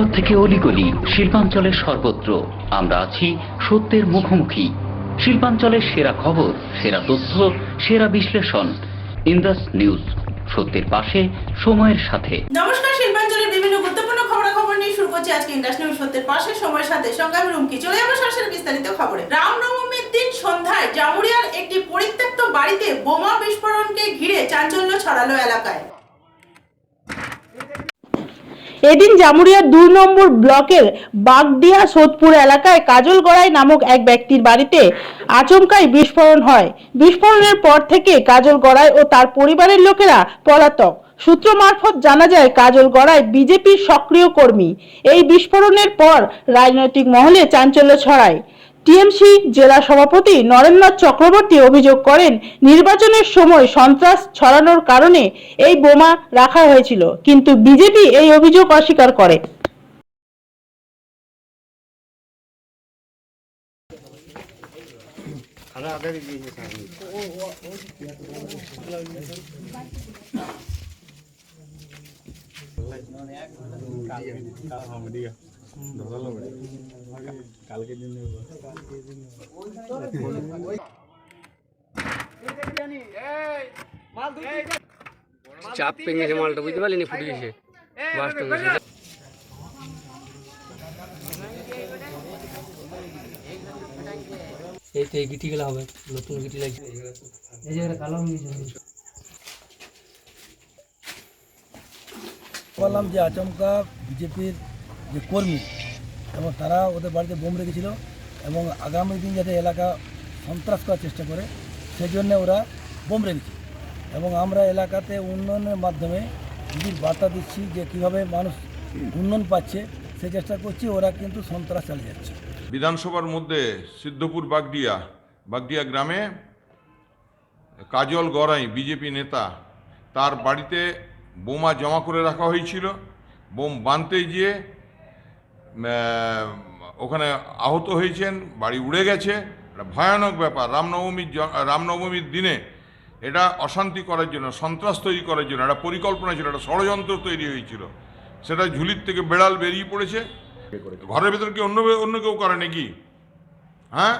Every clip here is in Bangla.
রাজপথ থেকে অলিগলি, শিল্পাঞ্চলের সর্বত্র। আমরা আছি সত্যের মুখোমুখি। শিল্পাঞ্চলের সেরা খবর, সেরা তথ্য, সেরা বিশ্লেষণ। ইন্দাস নিউজ সত্যের পাশে, সময়ের সাথে। নমস্কার, শিল্পাঞ্চলের বিভিন্ন গুরুত্বপূর্ণ খবরাখবর নিয়ে শুরু করছি আজকে ইন্ডাস্ট্রিয়াল সত্যের পাশে, সময়ের সাথে। সঙ্গে রুমকি। চলে যাব সরাসরি বিস্তারিত খবরে। রামনবমীর দিন সন্ধ্যায় জামুরিয়ার একটি পরিত্যক্ত বাড়িতে বোমা বিস্ফোরণকে ঘিরে চাঞ্চল্য ছড়ালো এলাকায়। এদিন জামুরিয়ার দুই নম্বর ব্লকের বাগদিয়া সোদপুর এলাকায় কাজল গড়াই নামক এক ব্যক্তির বাড়িতে আচমকাই বিস্ফোরণ হয়। বিস্ফোরণের পর থেকে কাজল গড়াই ও তার পরিবারের লোকেরা পলাতক। সূত্র মারফত জানা যায়, কাজল গড়াই বিজেপির সক্রিয় কর্মী। এই বিস্ফোরণের পর রাজনৈতিক মহলে চাঞ্চল্য ছড়ায়। টিএমসি জেলা সভাপতি নরেন্দ্রনাথ চক্রবর্তী অভিযোগ করেন, নির্বাচনের সময় সন্ত্রাস ছড়ানোর কারণে এই বোমা রাখা হয়েছিল, কিন্তু বিজেপি এই অভিযোগ অস্বীকার করে। চাপ পেঙেছে মালটা বুঝতে পারলি ফুটে গেছে। বাসটা গেছে এই তো এই গিটি গেলে হবে নতুন গিটি লাগছে। এই জায়গাটা কালো বললাম যে আচমকা বিজেপির যে কর্মী। এবং তারা ওদের বাড়িতে বোম রেখেছিল এবং আগামী দিন যাতে এলাকা সন্ত্রাস করার চেষ্টা করে সেই জন্য ওরা বোম রেখেছে। এবং আমরা এলাকাতে উন্নয়নের মাধ্যমে দিদির বার্তা দিচ্ছি যে কীভাবে মানুষ উন্নয়ন পাচ্ছে, সে চেষ্টা করছি, ওরা কিন্তু সন্ত্রাস চালিয়ে যাচ্ছে। বিধানসভার মধ্যে সিদ্ধপুর বাগডিয়া বাগডিয়া গ্রামে কাজল গড়াই, বিজেপি নেতা, তার বাড়িতে বোমা জমা করে রাখা হয়েছিল। বোম বানতে গিয়ে ওখানে আহত হয়েছেন, বাড়ি উড়ে গেছে। একটা ভয়ানক ব্যাপার, রামনবমীর রামনবমীর দিনে এটা অশান্তি করার জন্য, সন্ত্রাস তৈরি করার জন্য, একটা পরিকল্পনা ছিল, একটা ষড়যন্ত্র তৈরি হয়েছিল। সেটা ঝুলির থেকে বেড়াল বেরিয়ে পড়েছে। ঘরের ভেতর কি অন্য অন্য কেউ করে নাকি? হ্যাঁ?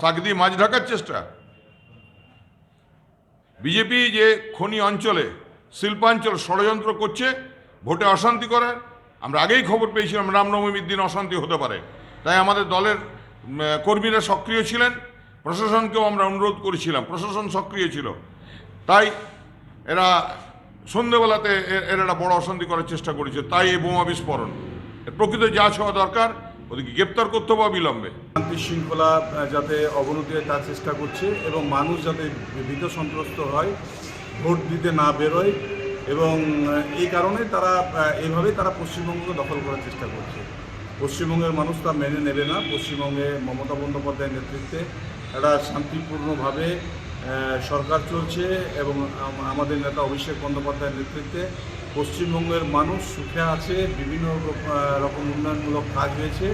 শাক দিয়ে মাছ ঢাকার চেষ্টা। বিজেপি যে খনি অঞ্চলে, শিল্পাঞ্চল ষড়যন্ত্র করছে, ভোটে অশান্তি করার আমরা আগেই খবর পেয়েছিলাম, রামনবমীর দিন অশান্তি হতে পারে। তাই আমাদের দলের কর্মীরা সক্রিয় ছিলেন, প্রশাসনকেও আমরা অনুরোধ করেছিলাম, প্রশাসন সক্রিয় ছিল। তাই এরা সন্ধেবেলাতে এরা একটা বড় অশান্তি করার চেষ্টা করেছে, তাই এই বোমা বিস্ফোরণ। প্রকৃত যা হওয়া দরকার ওদেরকে গ্রেপ্তার করতে হবে অবিলম্বে শান্তি শৃঙ্খলা যাতে অবনতি হয় তার চেষ্টা করছে এবং মানুষ যাতে ভীত সন্ত্রস্ত হয়, ভোট দিতে না বেরোয় এবং এই কারণে তারা আহ, এইভাবে তারা পশ্চিমবঙ্গকে দখল করার চেষ্টা করছে। পশ্চিমবঙ্গের মানুষ তা মেনে নেবে না। পশ্চিমবঙ্গে মমতা বন্দ্যোপাধ্যায়ের নেতৃত্বে একটা শান্তিপূর্ণভাবে সরকার চলছে এবং আমাদের নেতা অভিষেক বন্দ্যোপাধ্যায়ের নেতৃত্বে পশ্চিমবঙ্গের মানুষ সুখে আছে বিভিন্ন রকম উন্নয়নমূলক কাজ হয়েছে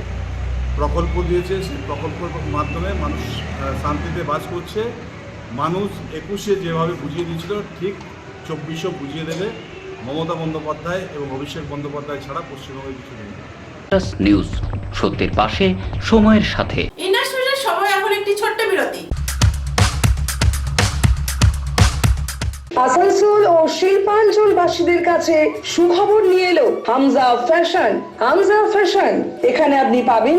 প্রকল্প দিয়েছে। সেই প্রকল্পের মাধ্যমে মানুষ শান্তিতে বাস করছে। মানুষ একুশে যেভাবে বুঝিয়ে দিয়েছিল ঠিক চব্বিশও বুঝিয়ে দেবে মমতা বন্দ্যোপাধ্যায় এবং অভিষেক বন্দ্যোপাধ্যায় ছাড়া পশ্চিমবঙ্গে কিছু নেই। নিউজ সত্যের পাশে সময়ের সাথে। সময় এখন একটি ছোট্ট বিরতি। আসানসোল ও শিল্পাঞ্চলবাসীদের কাছে সুখবর নিয়ে এলো হামজা ফ্যাশন। হামজা ফ্যাশন এখানে আপনি পাবেন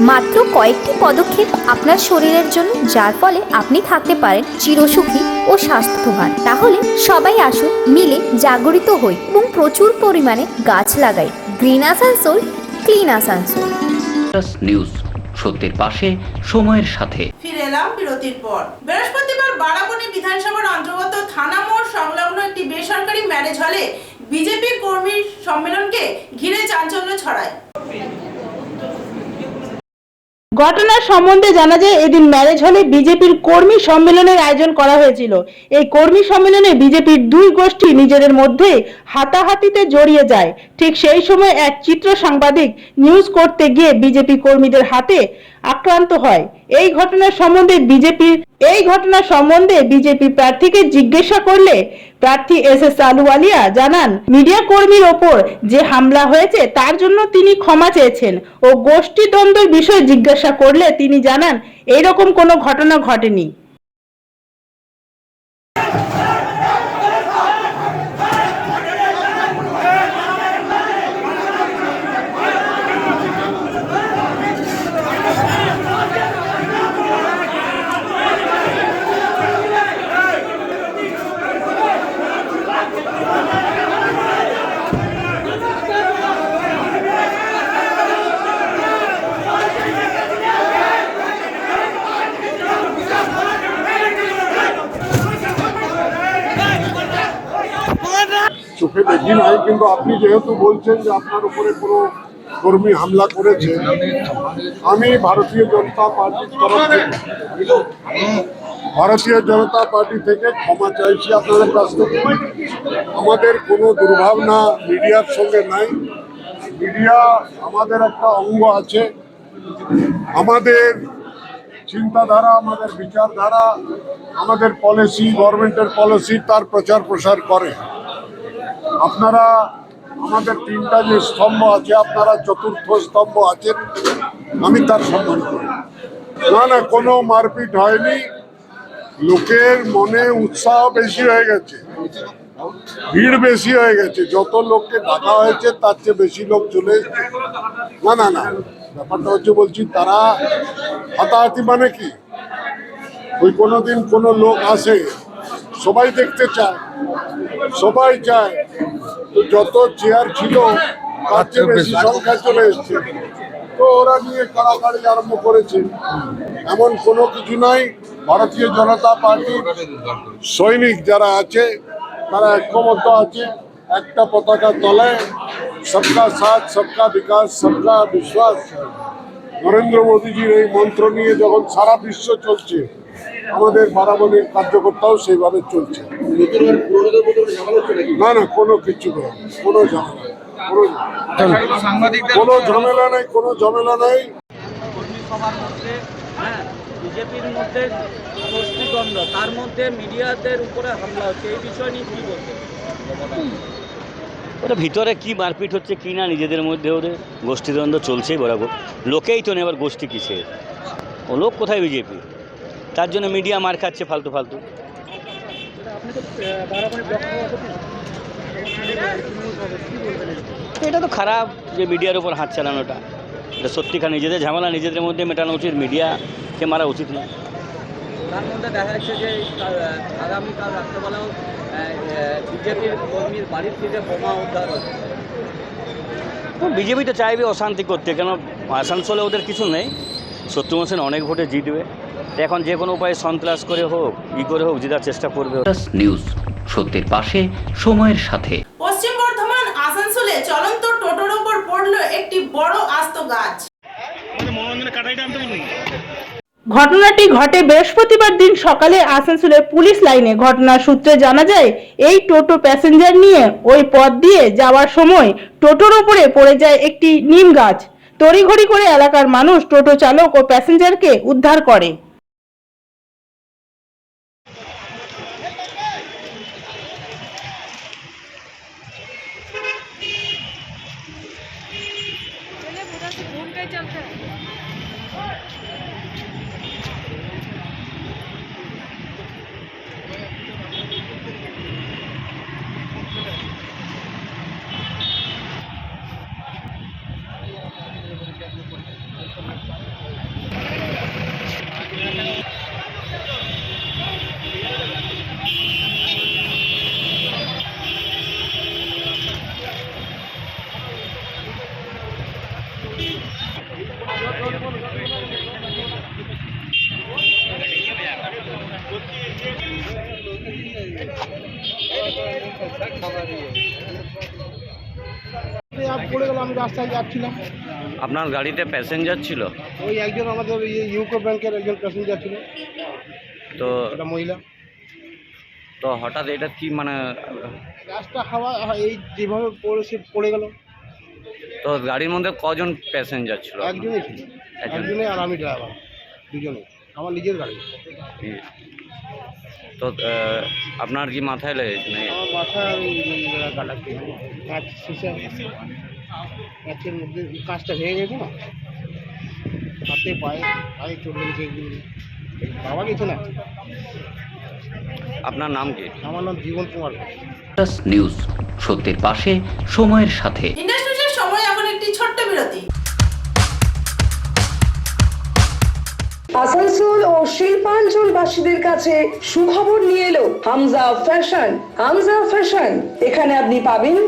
মাত্র কয়েকটি পদক্ষেপ আপনার শরীরের জন্য যার ফলে আপনি থাকতে পারেন চিরসুখী ও স্বাস্থ্যবান। তাহলে সবাই আসুন মিলে জাগরিত হই এবং প্রচুর পরিমাণে গাছ লাগাই। Green Asansol clean Asansol. News সত্যের পাশে সময়ের সাথে। ফিরে এলাম বিরতির পর। বৃহস্পতিবার বারাবণী বিধানসভার অন্তর্গত থানা মোড় সংলগ্ন একটি বেসরকারি ম্যারেজ হলে বিজেপি কর্মী সম্মেলনকে ঘিরে চাঞ্চল্য ছড়ায়। ঘটনার সম্বন্ধে জানা যায়, এদিন ম্যারেজ হলে বিজেপির কর্মী সম্মেলনের আয়োজন করা হয়েছিল। এই কর্মী সম্মেলনে বিজেপির দুই গোষ্ঠী নিজেদের মধ্যে হাতাহাতিতে জড়িয়ে যায়। ঠিক সেই সময় এক চিত্র সাংবাদিক নিউজ করতে গিয়ে বিজেপি কর্মীদের হাতে আক্রান্ত হয়। এই ঘটনার সম্বন্ধে বিজেপির এই ঘটনা সম্বন্ধে বিজেপি প্রার্থীকে জিজ্ঞাসা করলে প্রার্থী এস এস আলুওয়ালিয়া জানান, মিডিয়া কর্মীর ওপর যে হামলা হয়েছে, তার জন্য তিনি ক্ষমা চেয়েছেন ও গোষ্ঠী দ্বন্দ্বের বিষয়ে জিজ্ঞাসা করলে তিনি জানান, এইরকম কোনো ঘটনা ঘটেনি চোখে দেখি নাই কিন্তু আপনি যেহেতু বলছেন যে আপনার উপরে কোনো কর্মী হামলা করেছে, আমি ভারতীয় জনতা পার্টির তরফ থেকে, ভারতীয় জনতা পার্টি থেকে ক্ষমা চাইছি আপনাদের কাছ থেকে। আমাদের কোনো দুর্ভাবনা মিডিয়ার সঙ্গে নাই। মিডিয়া আমাদের একটা অঙ্গ আছে। আমাদের চিন্তাধারা, আমাদের বিচারধারা, আমাদের পলিসি গভর্নমেন্টের পলিসি তার প্রচার প্রসার করে। আপনারা, আমাদের তিনটা যে স্তম্ভ আছে, আপনারা চতুর্থ স্তম্ভ আছেন, আমি তার সম্মান করি। না না, কোনো মারপিট হয়নি। লোকের মনে উৎসাহ বেশি হয়ে গেছে। ভিড় বেশি হয়ে গেছে। যত লোককে ডাকা হয়েছে, তার চেয়ে বেশি লোক চলে না না না, ব্যাপারটা হচ্ছে বলছি, তারা হাতাহাতি মানে কি? ওই কোনোদিন কোনো লোক আসে, সবাই দেখতে চায়, সবাই চায় তো যত চেয়ার ছিল তার চেয়ে বেশি সংখ্যা চলে এসছে। তো ওরা নিয়ে কাড়াকাড়ি আরম্ভ করেছে। এমন কোনো কিছু নাই। ভারতীয় জনতা পার্টির সৈনিক যারা আছে তারা ঐক্যবদ্ধ আছে। একটা পতাকার তলায় সবকা সাথ সবকা বিকাশ সবকা বিশ্বাস। নরেন্দ্র মোদীজির এই মন্ত্র নিয়ে যখন সারা বিশ্ব চলছে আমাদের বারাবণীর কার্যকর্তাও সেইভাবে চলছে। না না, কোনো কিছু নেই, কোনো ঝামেলা কোনো ঝামেলা নেই। কোনো ঝামেলা নেই বিজেপির মধ্যে গোষ্ঠীদ্বন্দ্ব তার মধ্যে মিডিয়াদের উপরে হামলা হচ্ছে এই বিষয় নিয়ে ভিতরে কি মারপিট হচ্ছে কি না নিজেদের মধ্যে ওদের গোষ্ঠীদ্বন্দ্ব চলছেই বরাবর। লোকেই তো নেই গোষ্ঠী কিসের? ও লোক কোথায় বিজেপি তার জন্য মিডিয়া মার খাচ্ছে ফালতু ফালতু। এটা তো খারাপ যে মিডিয়ার উপর হাত চালানোটা। এটা সত্যিকার নিজেদের ঝামেলা নিজেদের মধ্যে মেটানো উচিত। মিডিয়াকে মারা উচিত না তার মধ্যে দেখা যাচ্ছে যে আগামীকাল রাত্রেবেলাও বিজেপির কর্মীর বাড়ির থেকে বোমা উদ্ধার হচ্ছে। বিজেপি তো চাইবে অশান্তি করতে কেন আসানসোলে ওদের কিছু নেই? শত্রু সেন অনেক ভোটে জিতবে। এখন যে কোনো উপায়ে সন্ত্রাস করে হোক ই করে হোক জেতার চেষ্টা করবে। নিউজ সত্যের পাশে সময়ের সাথে। পশ্চিম বর্ধমান আসানসোলে চলন্ত টোটোর ওপর পড়ল একটি বড় আস্ত গাছ। ঘটনাটি ঘটে বৃহস্পতিবার দিন সকালে আসানসোলের পুলিশ লাইনে। ঘটনার সূত্রে জানা যায় এই টোটো প্যাসেঞ্জার নিয়ে ওই পথ দিয়ে যাওয়ার সময় টোটোর ওপরে পড়ে যায় একটি নিম গাছ। তড়িঘড়ি করে এলাকার মানুষ টোটো চালক ও প্যাসেঞ্জারকে উদ্ধার করে। পড়ে গেল আমি রাস্তায় যাচ্ছিলাম। আপনার গাড়িতে প্যাসেঞ্জার ছিল? ওই একজন আমাদের ইউকো ব্যাংকের একজন প্যাসেঞ্জার ছিল। তো একটা মহিলা। তো হঠাৎ এটা কি মানে রাস্তা হাওয়া এই যেভাবে পড়ে সে পড়ে গেল। তো গাড়ির মধ্যে কজন প্যাসেঞ্জার ছিল? একজনই ছিল। একজন। আর আমি ড্রাইভার দুজনে আমার নিজের গাড়ি। তো আপনার কি মাথায় লেগেছে নাকি? আমার মাথায় গালা কাঁচ শেষে কাঁচের মধ্যে কাঁচটা ভেঙে গেছে না? হাতে পায়ে পায়ে চলে গেছে এগুলো। পাওয়া গেছে না। আপনার নাম কি? আমার নাম জীবন কুমার নিউজ সত্যের পাশে সময়ের সাথে ইন্ডাস্ট্রিজের সময় এখন একটি ছোট্ট বিরতি আসানসোল ও শিল্পাঞ্চল বাসীদের কাছে সুখবর নিয়ে এলো হামজা ফ্যাশন। হামজা ফ্যাশন, এখানে আপনি পাবেন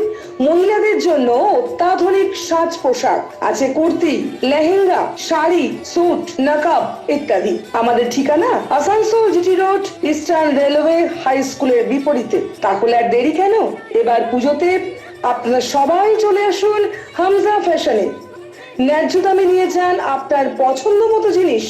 মহিলাদের জন্য অত্যাধুনিক সাজ পোশাক আছে কুর্তি, লেহেঙ্গা, শাড়ি, স্যুট, নাকাব ইত্যাদি। আমাদের ঠিকানা Asansol GT road, Eastern Railway high স্কুলের বিপরীতে। তাহলে আর দেরি কেন? এবার পুজোতে আপনারা সবাই চলে আসুন হামজা ফ্যাশনে ন্যায্য দামে নিয়ে যান আপনার পছন্দ মতো জিনিস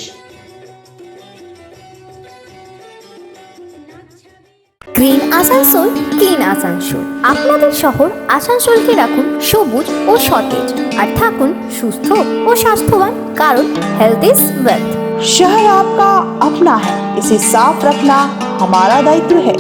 গ্রিন আসানসোল ক্লিন আসানসোল আপনাদের শহর আসানসোলকে রাখুন সবুজ ও সতেজ আর থাকুন সুস্থ ও স্বাস্থ্যবান কারণ হেলথ ইজ ওয়েলথ शहर आपका अपना है इसे साफ रखना हमारा दायित्व है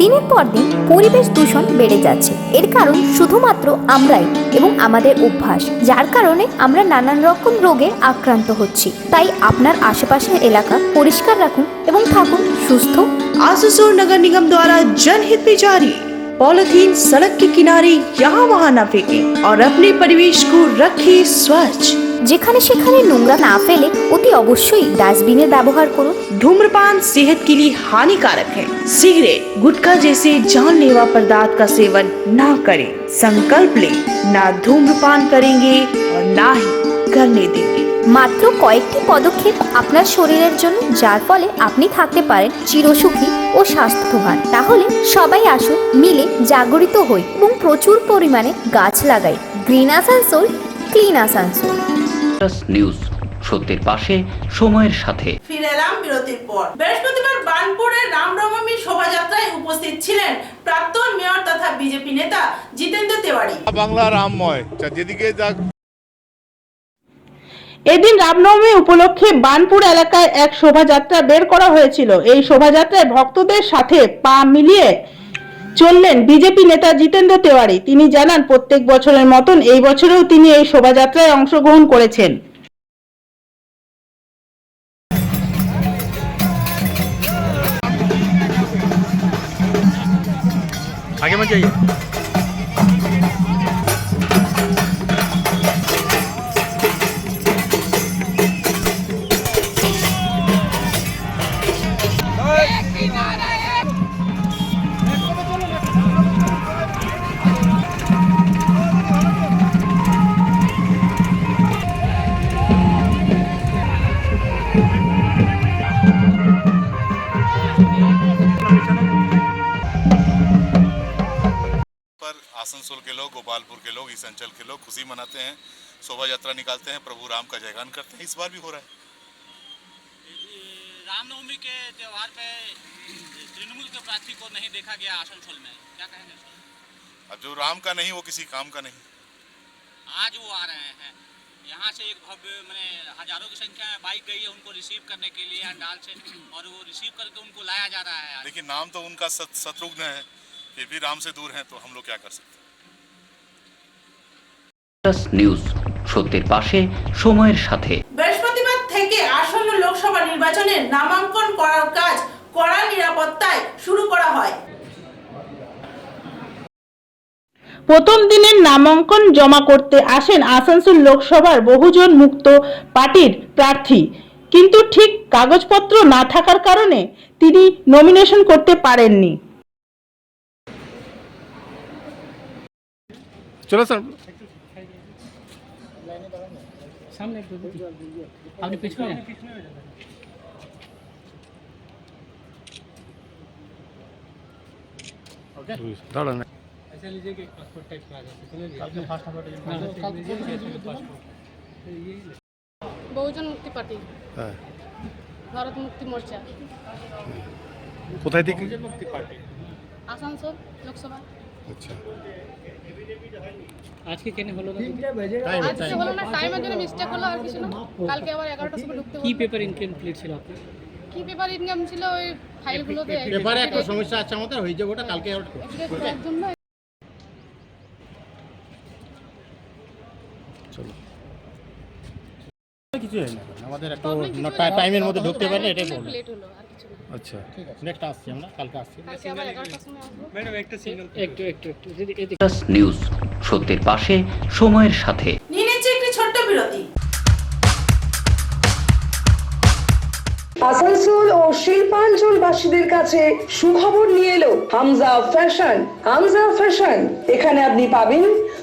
দিনের পর দিন পরিবেশ দূষণ বেড়ে যাচ্ছে এর কারণ শুধুমাত্র আমরাই এবং আমাদের অভ্যাস যার কারণে আমরা নানান রকম রোগে আক্রান্ত হচ্ছি তাই আপনার আশেপাশের এলাকা পরিষ্কার রাখুন এবং থাকুন সুস্থ आसुसोर नगर निगम द्वारा जनहित में जारी पॉलिथीन सड़क के किनारे यहाँ वहाँ न फेंकें और अपने परिवेश को रखें स्वच्छ যেখানে সেখানে নোংরা না ফেলে অতি অবশ্যই ডাস্টবিনের ব্যবহার করুন धूम्रपान सेहत के लिए हानिकारक है सिगरेट गुटखा जैसे जानलेवा पदार्थ का सेवन ना करें संकल्प लें ना धूम्रपान करेंगे और ना ही करने देंगे মাত্র কয়েকটি পদক্ষেপ আপনার শরীরের জন্য যার ফলে আপনি থাকতে পারেন চিরসুখী ও স্বাস্থ্যবান তাহলে সবাই আসুন মিলে জাগরিত হই এবং প্রচুর পরিমাণে গাছ লাগাই green Asansol clean Asansol Plus news. সত্যের পাশে সময়ের সাথে। ফিরে এলাম বিরতির পর। বৃহস্পতিবার বানপুরের রামনবমী শোভাযাত্রায় উপস্থিত ছিলেন প্রাক্তন মেয়র তথা বিজেপি নেতা জিতেন্দ্র তেওয়ারি। বাংলা রামময়। যেদিকে যাক। এদিন রামনবমী উপলক্ষে বানপুর এলাকায় এক শোভাযাত্রা বের করা হয়েছিল। এই শোভাযাত্রায় ভক্তদের সাথে পা মিলিয়ে চললেন বিজেপি নেতা জিতেন্দ্র তেওয়ারি তিনি জানান প্রত্যেক বছরের মতন এই বছরেও তিনি এই শোভাযাত্রায় অংশগ্রহণ করেছেন आगे मत जाइए गोपालपुर के लोग इस अंचल के लोग खुशी मनाते हैं शोभा यात्रा निकालते हैं प्रभु राम का जयगान करते हैं। इस बार भी हो रहा है। रामनवमी के त्यौहार पे तृणमूल के प्रार्थी को नहीं देखा गया आसनसोल में। क्या कहेंगे? अब जो राम का नहीं वो किसी काम का नहीं। आज वो आ रहे हैं। यहाँ से एक भव्य मैंने हज़ारों की संख्या में बाइक गई है उनको रिसीव करने के लिए अंडाल से और वो रिसीव करके उनको लाया जा रहा है लेकिन नाम तो उनका शत्रुघ्न है फिर भी राम से दूर है तो हम लोग क्या कर सकते हैं? নিউজ সত্যের পাশে সময়ের সাথে। বৃহস্পতিবার থেকে আসন্ন লোকসভা নির্বাচনের নামাঙ্কন করার কাজ কড়া নিরাপত্তায় শুরু করা হয়। প্রথম দিনের নামাঙ্কন জমা করতে আসেন আসানসোল লোকসভার বহুজন মুক্ত পার্টির প্রার্থী। কিন্তু ঠিক কাগজপত্র না থাকার কারণে তিনি নমিনেশন করতে পারেননি। চলো স্যার। সামনে একটু আপনি পিছনে দাঁড়ান ऐसा लीजिए कि पासपोर्ट टाइप का आ जाता है समझिए आपने फास्ट বহুজন মুক্তি পার্টি হ্যাঁ ভারত মুক্তি মোর্চা কোথায় থেকে আসানসোল লোকসভা আচ্ছা। আজকে কেন হলো না? আজকে হলো না টাইমের জন্য মিস্টেক হলো আর কিছু না। কালকে আবার এগারোটার সময় ঢুকতে কি পেপার ইনকমপ্লিট ছিল আপনার? কি পেপার ইনকাম ছিল ওই ফাইলগুলোতে পেপারে একটা সমস্যা আছে আমাদের হয়ে যাবে ওটা কালকে কিছু হয় না। আমাদের একটু। টাইমের মধ্যে ঢুকতে পারলে এটাই জন্য আচ্ছা। নেক্সট আসছি আমরা কালকে আসছি। কালকে আবার এগারোটার সময় আসব। ম্যাডাম একটা সিঙ্গেল একটু একটু একটু যদি এদিকে। প্লাস নিউজ সত্যের পাশে সময়ের সাথে। নিয়ে নিচ্ছে একটি ছোট্ট বিরতি। আসানসোল ও শিল্পাঞ্চলবাসীদের কাছে সুখবর নিয়ে এলো হামজা ফ্যাশন। হামজা ফ্যাশন এখানে আপনি পাবেন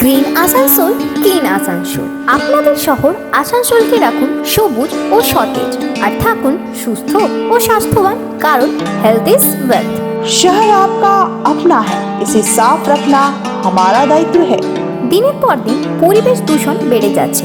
গ্রিন আসানসোল ক্লিন আসানসোল আপনাদের শহর আসানসোলকে রাখুন সবুজ ও সতেজ আর থাকুন সুস্থ ও স্বাস্থ্যবান কারণ হেলথ ইজ ওয়েলথ शहर आपका अपना है इसे साफ रखना हमारा दायित्व है দিনের পর দিন পরিবেশ দূষণ বেড়ে যাচ্ছে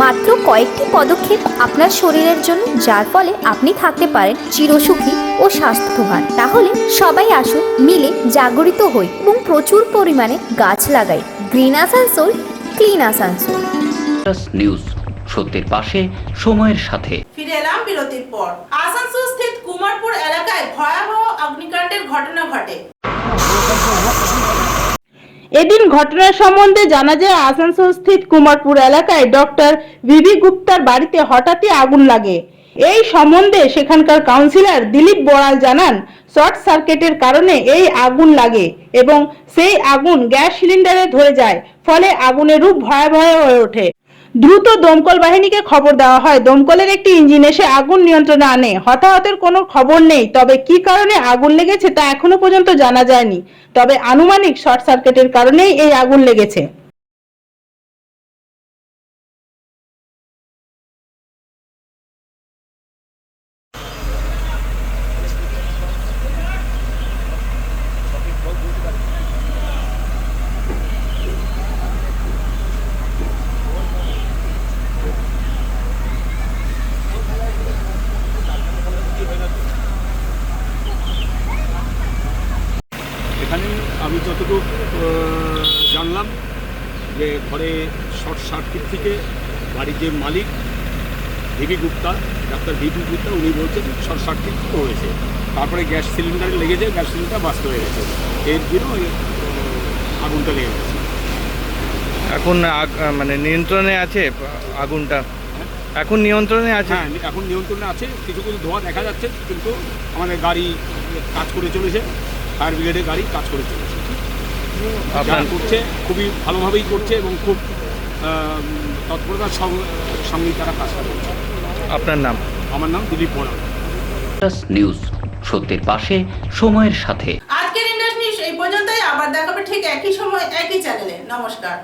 মাত্র কয়েকটি পদক্ষেপ আপনার শরীরের জন্য যার ফলে আপনি থাকতে পারেন চিরসুখী ও স্বাস্থ্যবান। তাহলে সবাই আসুন মিলে জাগরিত হই এবং প্রচুর পরিমাণে গাছ লাগাই। Green Asansol clean Asansol news সত্যের পাশে সময়ের সাথে। ফিরে এলাম বিরতির পর। আসানসোল স্থিত কুমারপুর এলাকায় ভয়াবহ অগ্নিকাণ্ডের ঘটনা ঘটে। এদিন ঘটনা সম্বন্ধে জানা যায়, আসানসোল স্থিত কুমারপুর এলাকায় ডক্টর ভিভি গুপ্তার বাড়িতে হঠাৎই আগুন লাগে। এই সম্বন্ধে সেখানকার কাউন্সিলর দিলীপ বড়াল জানান, শর্ট সার্কিটের কারণে এই আগুন লাগে এবং সেই আগুন গ্যাস সিলিন্ডারে ধরে যায়, ফলে আগুনের রূপ ভয়াবহ হয়ে ওঠে। দ্রুত দমকল বাহিনীকে খবর দেওয়া হয়। দমকলের একটি ইঞ্জিন এসে আগুন নিয়ন্ত্রণে আনে। হতাহতের কোনো খবর নেই। তবে কি কারণে আগুন লেগেছে তা এখনও পর্যন্ত জানা যায়নি। তবে আনুমানিক শর্ট সার্কিটের কারণেই এই আগুন লেগেছে এখানে আমি যতটুকু আহ, জানলাম যে ঘরে শর্ট সার্কিট থেকে বাড়ির যে মালিক VB Gupta doctor VB Gupta উনি বলছেন শর্ট সার্কিট হয়েছে। তারপরে গ্যাস সিলিন্ডারে লেগেছে গ্যাস সিলিন্ডার বাস্ট হয়ে গেছে। এর জন্য ওই, আগুনটা লেগে গেছে। এখন মানে নিয়ন্ত্রণে আছে আগুনটা? এখন নিয়ন্ত্রণে আছে? হ্যাঁ এখন নিয়ন্ত্রণে আছে। কিছু কিছু ধোঁয়া দেখা যাচ্ছে কিন্তু আমাদের গাড়ি কাজ করে চলেছে। ফায়ার ব্রিগেডের গাড়ি কাজ করে চলেছে। করছে খুবই ভালোভাবেই করছে এবং খুব তৎপরতার সঙ্গে সঙ্গেই তারা কাজ করে। আপনার নাম? আমার নাম দিলীপ বড়া নিউজ সত্যের পাশে সময়ের সাথে। আজকের ইন্ডাস নিউজ এই পর্যন্তই। আবার দেখাবে ঠিক একই সময় একই চ্যানেলে নমস্কার।